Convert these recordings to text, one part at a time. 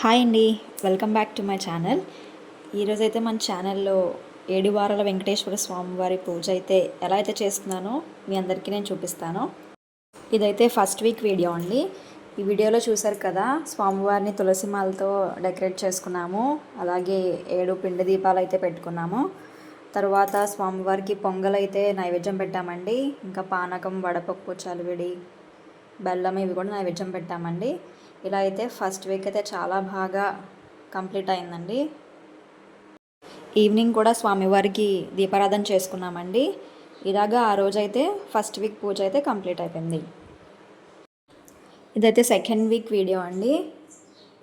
Hi అండి. Welcome back to my channel. ఈరోజైతే మన ఛానల్లో ఏడు వారాల వెంకటేశ్వర స్వామి వారి పూజ అయితే ఎలా అయితే చేస్తున్నానో మీ అందరికీ నేను చూపిస్తాను. ఇదైతే ఫస్ట్ వీక్ వీడియో అండి. ఈ వీడియోలో చూసారు కదా స్వామివారిని తులసిమాలతో డెకరేట్ చేసుకున్నాము. అలాగే ఏడు పిండి దీపాలు అయితే పెట్టుకున్నాము. తర్వాత స్వామివారికి పొంగల్ అయితే నైవేద్యం పెట్టామండి. ఇంకా పానకం వడపప్పు చలివిడి బెల్లం ఇవి కూడా నైవేద్యం పెట్టామండి. ఇలా అయితే ఫస్ట్ వీక్ అయితే చాలా బాగా కంప్లీట్ అయిందండి. ఈవినింగ్ కూడా స్వామివారికి దీపారాధన చేసుకున్నామండి. ఇలాగా ఆ రోజైతే ఫస్ట్ వీక్ పూజ అయితే కంప్లీట్ అయిపోయింది. ఇదైతే సెకండ్ వీక్ వీడియో అండి.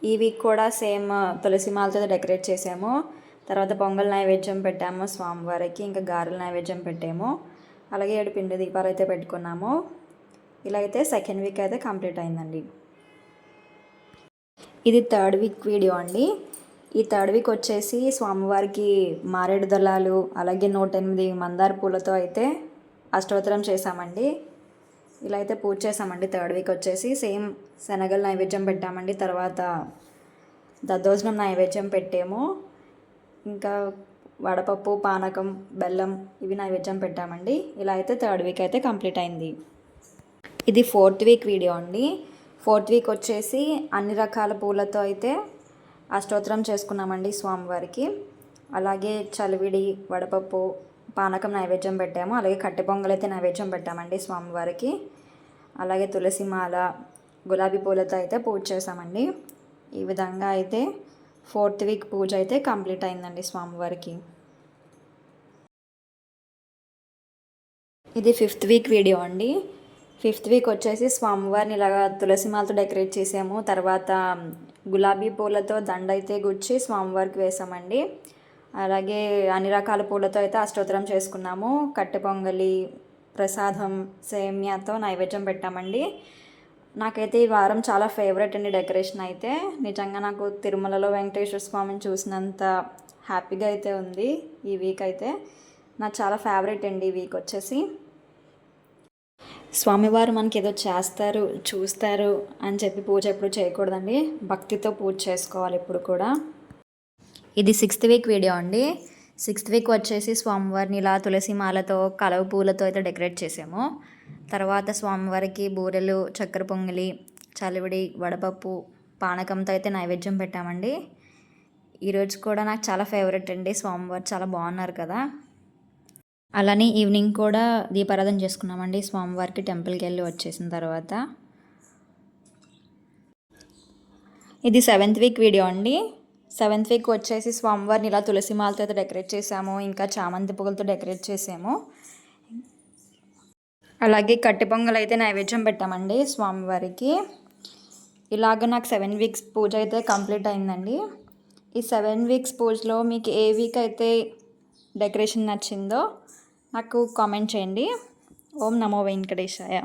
ఈ వీక్ కూడా సేమ్ తులసి మాలతో డెకరేట్ చేసాము. తర్వాత పొంగల్ నైవేద్యం పెట్టాము స్వామివారికి ఇంకా గారెల నైవేద్యం పెట్టాము. అలాగే ఏడు పిండి దీపాలు అయితే పెట్టుకున్నాము. ఇలా అయితే సెకండ్ వీక్ అయితే కంప్లీట్ అయిందండి. ఇది థర్డ్ వీక్ వీడియో అండి. ఈ థర్డ్ వీక్ వచ్చేసి స్వామివారికి మారేడు దళాలు అలాగే నూట ఎనిమిది మందార పూలతో అయితే అష్టోత్తరం చేశామండి. ఇలా అయితే పూజ చేసామండి థర్డ్ వీక్ వచ్చేసి సేమ్ శనగల నైవేద్యం పెట్టామండి. తర్వాత దద్దోజనం నైవేద్యం పెట్టాము. ఇంకా వడపప్పు పానకం బెల్లం ఇవి నైవేద్యం పెట్టామండి. ఇలా అయితే థర్డ్ వీక్ అయితే కంప్లీట్ అయింది. ఇది ఫోర్త్ వీక్ వీడియో అండి. ఫోర్త్ వీక్ వచ్చేసి అన్ని రకాల పూలతో అయితే అష్టోత్తరం చేసుకున్నామండి స్వామివారికి. అలాగే చలివిడి వడపప్పు పానకం నైవేద్యం పెట్టాము. అలాగే కట్టె పొంగల్ అయితే నైవేద్యం పెట్టామండి స్వామివారికి. అలాగే తులసి మాల గులాబీ పూలతో అయితే పూజ చేసామండి ఈ విధంగా అయితే ఫోర్త్ వీక్ పూజ అయితే కంప్లీట్ అయిందండి స్వామివారికి. ఇది ఫిఫ్త్ వీక్ వీడియో అండి. ఫిఫ్త్ వీక్ వచ్చేసి స్వామివారిని ఇలాగా తులసి మాలతో డెకరేట్ చేసాము. తర్వాత గులాబీ పూలతో దండ అయితే గుచ్చి స్వామివారికి వేసామండి. అలాగే అన్ని రకాల పూలతో అయితే అష్టోత్తరం చేసుకున్నాము. కట్టె పొంగలి ప్రసాదం సేమ్యాతో నైవేద్యం పెట్టామండి. నాకైతే ఈ వారం చాలా ఫేవరెట్ అండి డెకరేషన్ అయితే. నిజంగా నాకు తిరుమలలో వెంకటేశ్వర స్వామిని చూసినంత హ్యాపీగా అయితే ఉంది ఈ వీక్ అయితే. నాకు చాలా ఫేవరెట్ అండి ఈ వీక్ వచ్చేసి. స్వామివారు మనకి ఏదో చేస్తారు చూస్తారు అని చెప్పి పూజ ఎప్పుడు చేయకూడదండి. భక్తితో పూజ చేసుకోవాలి ఇప్పుడు కూడా. ఇది సిక్స్త్ వీక్ వీడియో అండి. సిక్స్త్ వీక్ వచ్చేసి స్వామివారిని ఇలా తులసి మాలతో కలవ పూలతో అయితే డెకరేట్ చేసాము. తర్వాత స్వామివారికి బూరెలు చక్కెర పొంగలి చలివిడి వడపప్పు పానకంతో అయితే నైవేద్యం పెట్టామండి. ఈరోజు కూడా నాకు చాలా ఫేవరెట్ అండి. స్వామివారు చాలా బాగున్నారు కదా. అలానే ఈవినింగ్ కూడా దీపారాధన చేసుకున్నామండి. స్వామివారికి టెంపుల్కి వెళ్ళి వచ్చేసిన తర్వాత. ఇది సెవెంత్ వీక్ వీడియో అండి. సెవెంత్ వీక్ వచ్చేసి స్వామివారిని ఇలా తులసి మాలతో అయితే డెకరేట్ చేసాము. ఇంకా చామంతి పువ్వులతో డెకరేట్ చేసాము. అలాగే కట్టి పొంగల్ అయితే నైవేద్యం పెట్టామండి స్వామివారికి. ఇలాగ నాకు సెవెన్ వీక్స్ పూజ అయితే కంప్లీట్ అయిందండి. ఈ సెవెన్ వీక్స్ పూజలో మీకు ఏ వీక్ అయితే డెకరేషన్ నచ్చిందో నాకు కామెంట్ చేయండి. ఓం నమో వెంకటేశాయ.